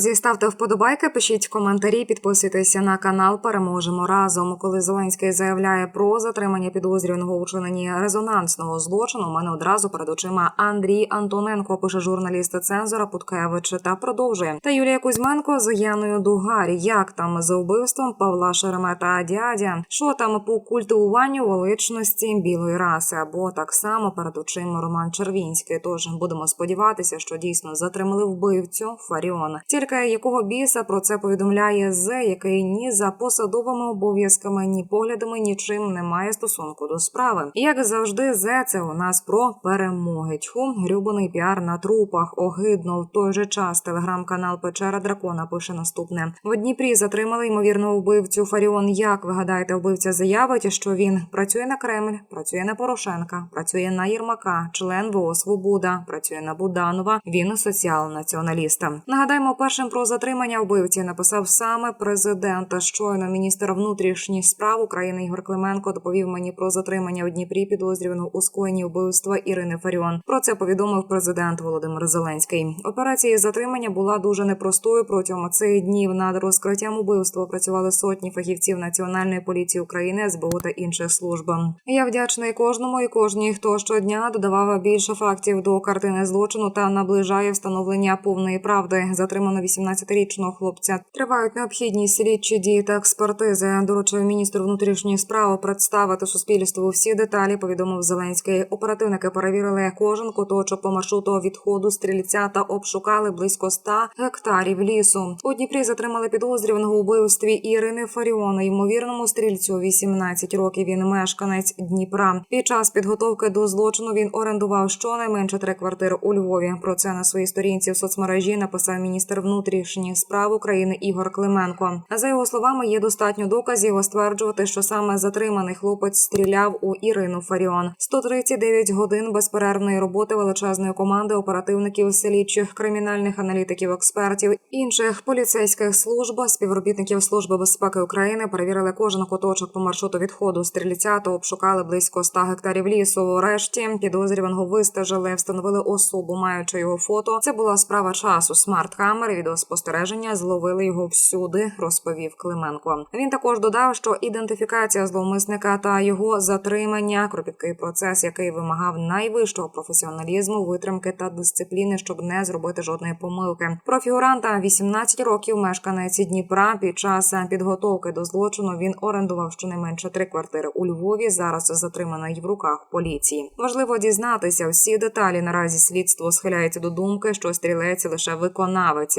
Друзі, ставте вподобайки, пишіть коментарі, підписуйтеся на канал. Переможемо разом. Коли Зеленський заявляє про затримання підозрюваного у чиненні резонансного злочину. У мене одразу перед очима Андрій Антоненко пише журналіст цензора Путкевич та продовжує. Та Юлія Кузьменко з Яною Дугарі. Як там за вбивством Павла Шеремета дядя? Що там по культивуванню величності білої раси? Або так само перед очима Роман Червінський. Тож будемо сподіватися, що дійсно затримали вбивцю Фаріон. Тільки якого біса про це повідомляє З, який ні за посадовими обов'язками, ні поглядами нічим не має стосунку до справи. Як завжди, З це у нас про перемоги. Тьху, грюбаний піар на трупах. Огидно в той же час телеграм-канал Печера Дракона пише наступне: в Дніпрі затримали ймовірного вбивцю Фаріон. Як ви гадаєте, вбивця заявить, що він працює на Кремль, працює на Порошенка, працює на Єрмака, член ВО Свобода, працює на Буданова. Він соціал-націоналіста. Нагадаємо, першим про затримання вбивці написав саме президент. Щойно міністр внутрішніх справ України Ігор Клименко доповів мені про затримання у Дніпрі підозрюваного у скоєнні вбивства Ірини Фаріон. Про це повідомив президент Володимир Зеленський. Операція затримання була дуже непростою. Протягом цих днів над розкриттям убивства працювали сотні фахівців Національної поліції України, СБУ та інших служб. Я вдячний кожному і кожній, хто щодня додавав більше фактів до картини злочину та наближає встановлення повної правди. Затримано 18-річного хлопця. Тривають необхідні слідчі дії та експертизи. Доручив міністр внутрішніх справ представити суспільству всі деталі. Повідомив Зеленський. Оперативники перевірили кожен куточок по маршруту відходу стрільця та обшукали близько 100 гектарів лісу. У Дніпрі затримали підозрюваного у вбивстві Ірини Фаріона. Ймовірному стрільцю 18 років. Він мешканець Дніпра. Під час підготовки до злочину він орендував щонайменше три квартири у Львові. Про це на своїй сторінці в соцмережі написав міністр внутрішніх справ України Ігор Клименко. За його словами, є достатньо доказів стверджувати, що саме затриманий хлопець стріляв у Ірину Фаріон. 139 годин безперервної роботи величезної команди оперативників, слідчих, кримінальних аналітиків, експертів, інших поліцейських служб, співробітників служби безпеки України перевірили кожен куточок по маршруту відходу стрільця та обшукали близько 100 гектарів лісу. Врешті підозрюваного вистежили, встановили особу, маючи його фото. Це була справа часу. Смарт-камери відеоспостереження зловили його всюди, розповів Клименко. Він також додав, що ідентифікація зловмисника та його затримання кропіткий процес, який вимагав найвищого професіоналізму, витримки та дисципліни, щоб не зробити жодної помилки. Про фігуранта 18 років мешканець Дніпра під час підготовки до злочину він орендував щонайменше три квартири у Львові. Зараз затриманий в руках поліції. Важливо дізнатися всі деталі. Наразі слідство схиляється до думки, що стрілець лише виконавець.